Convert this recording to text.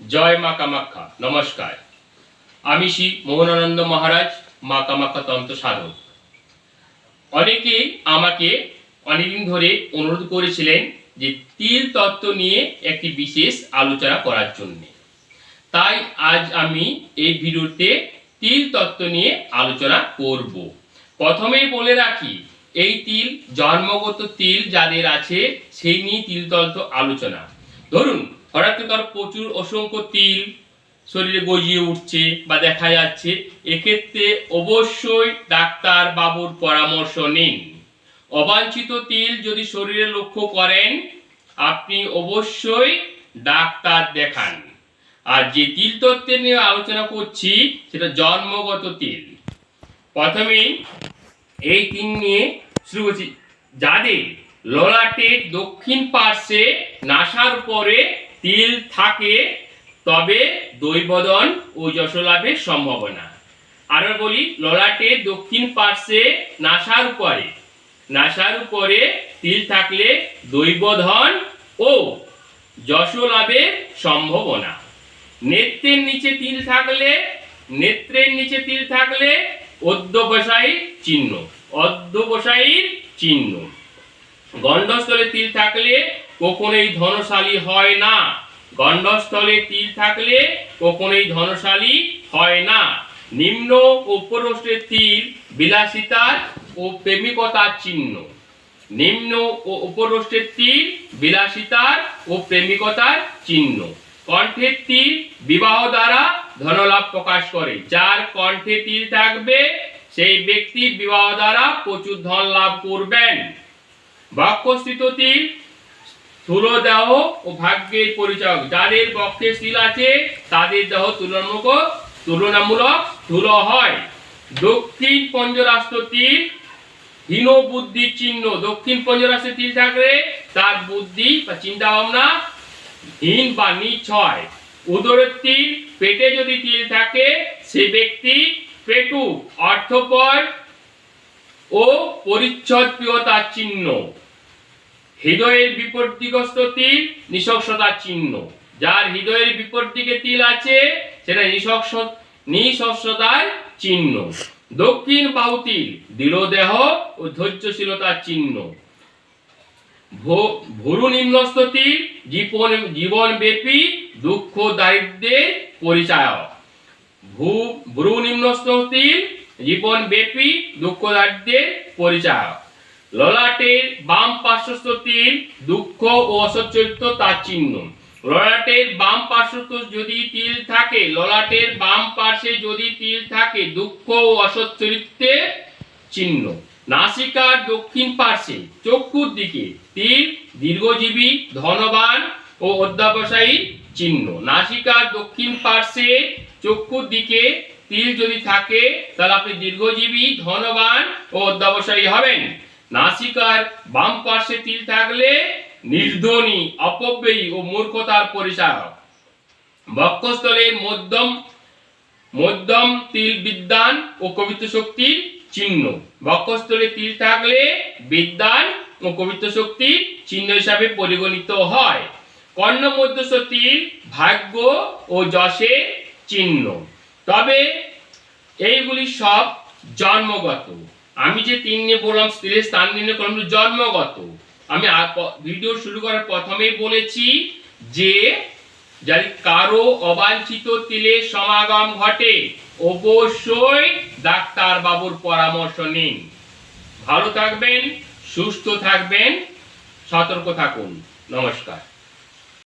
জয় মা কামাখ্যা, নমস্কার। আমি শ্রী মোহনানন্দ মহারাজ, মা কামাখ্যা তন্ত্র সাধক। অনেকে আমাকে অনেকদিন ধরে অনুরোধ করেছিলেন যে তিল তত্ত্ব নিয়ে একটি বিশেষ আলোচনা করার জন্য। তাই আজ আমি এই ভিডিওতে তিল তত্ত্ব নিয়ে আলোচনা করব। প্রথমেই বলে রাখি, এই তিল জন্মগত তিল যাদের আছে, সেই নিয়ে তিল তত্ত্ব আলোচনা। ধরুন হঠাৎ কারও প্রচুর অসংখ্য তিল শরীরে গজিয়ে উঠছে বা দেখা যাচ্ছে, এক্ষেত্রে অবশ্যই ডাক্তার বাবুর পরামর্শ নিন। অবাঞ্ছিত তিল যদি শরীরে লক্ষ্য করেন, আপনি অবশ্যই ডাক্তার দেখান। আর যে তিল তত্ত্বের নিয়ে আলোচনা করছি, সেটা জন্মগত তিল। প্রথমেই এই তিল নিয়ে শুরু করছি। যাদের ললাটের দক্ষিণ পার্শ্বে নাসার উপরে তিল থাকে, তবে দৈবদন ও যশলাভের সম্ভাবনা। আরও বলি ললাটের দক্ষিণ পার্শ্বে নাসার উপরে। নাসার উপরে তিল থাকলে দৈবধন ও যশ লাভের সম্ভাবনা। নেত্রের নিচে তিল থাকলে, নেত্রের নিচে তিল থাকলে অধ্যবসায়ীর চিহ্ন অধ্যবসায়ীর চিহ্ন। গণ্ডস্থলে তিল থাকলে কখনোই ধনশালী হয় না। গণ্ডস্থলে তিল থাকলে কখনোই ধনশালী হয় না। নিম্ন ও উপরষ্টের তিল বিলাসিতার ও প্রেমিকতার চিহ্ন। নিম্ন ও উপরষ্টের তিল বিলাসিতার ও প্রেমিকতার চিহ্ন। কণ্ঠের তিল বিবাহ দ্বারা ধনলাভ প্রকাশ করে। যার কণ্ঠে তিল থাকবে, সেই ব্যক্তি বিবাহ দ্বারা প্রচুর ধন লাভ করবেন। বক্ষস্থিত তিল স্থূল দেহ ও ভাগ্যের পরিচয়। যাদের বক্ষে তিল আছে, তাদের দেহ তুলনামূলক তুলনামূলক স্থূল হয়। দক্ষিণ পঞ্জরাষ্ট্র তিল হীন বুদ্ধির চিহ্ন। দক্ষিণ পঞ্জরাষ্ট্রে তিল থাকলে তার বুদ্ধি বা চিন্তা ভাবনা হীন বা নিচ হয়। উদরের তিল পেটে যদি তিল থাকে, সে ব্যক্তি পেটু, অর্থপর ও পরিচ্ছদ প্রিয়তার চিহ্ন। হৃদয়ের বিপর্যগ্রস্ত তিল নিঃশংসতার চিহ্ন। যার হৃদয়ের বিপরীত তিল আছে, সেটা নিঃশংস নিঃশংসতার চিহ্ন। দক্ষিণ বাহু তিল দৃঢ়দেহ ও ধৈর্যশীলতার চিহ্ন। ভুরু নিম্নস্থ তিল জীবন জীবন ব্যাপী দুঃখ, দারিদ্র্যের পরিচায়ক। ভূ ভ্রু নিম্নস্থ তিল জীবন ব্যাপী দুঃখ, দারিদ্র্যের পরিচায়ক। ললাটের বাম পার্শ্বস্থ তিল দুঃখ ও অসচ্চরিত্র তার চিহ্ন। ললাটের বাম পার্শ্বস্থ যদি তিল থাকে, ললাটের বাম পার্শ্বে যদি তিল থাকে, দুঃখ ও অসচ্চরিত্রের চিহ্ন। নাসিকার দক্ষিণ পার্শ্বে, চক্ষুর দিকে, তিল দীর্ঘজীবী, ধনবান ও অধ্যাবসায়ী চিহ্ন। নাসিকার দক্ষিণ পার্শ্বে, চক্ষুর দিকে তিল যদি থাকে, তাহলে আপনি দীর্ঘজীবী, ধনবান ও অধ্যাবসায়ী হবেন। নাসিকার বাম পার্শ্বে তিল থাকলে নির্ধনী, অপব্যয়ী ও মূর্খতার পরিচায়ক বক্ষস্থলের মধ্যম মধ্যম তিল বিদ্যান ও কবিত্ব শক্তির চিহ্ন। বক্ষস্থলে তিল থাকলে বিদ্যান ও কবিত্ব শক্তির চিহ্ন হিসাবে পরিগণিত হয়। কর্ণ মধ্যস্থ তিল ভাগ্য ও যশের চিহ্ন। তবে এইগুলি সব জন্মগত। আমি যে তিন নিয়ে বললাম, স্ত্রীর স্থান নির্ণয় করলাম জন্মগত। আমি ভিডিও শুরু করার প্রথমেই বলেছি যে, যদি কারও অবাঞ্ছিত তিলের সমাগম ঘটে, অবশ্যই ডাক্তার বাবুর পরামর্শ নিন। ভালো থাকবেন, সুস্থ থাকবেন, সতর্ক থাকুন। নমস্কার।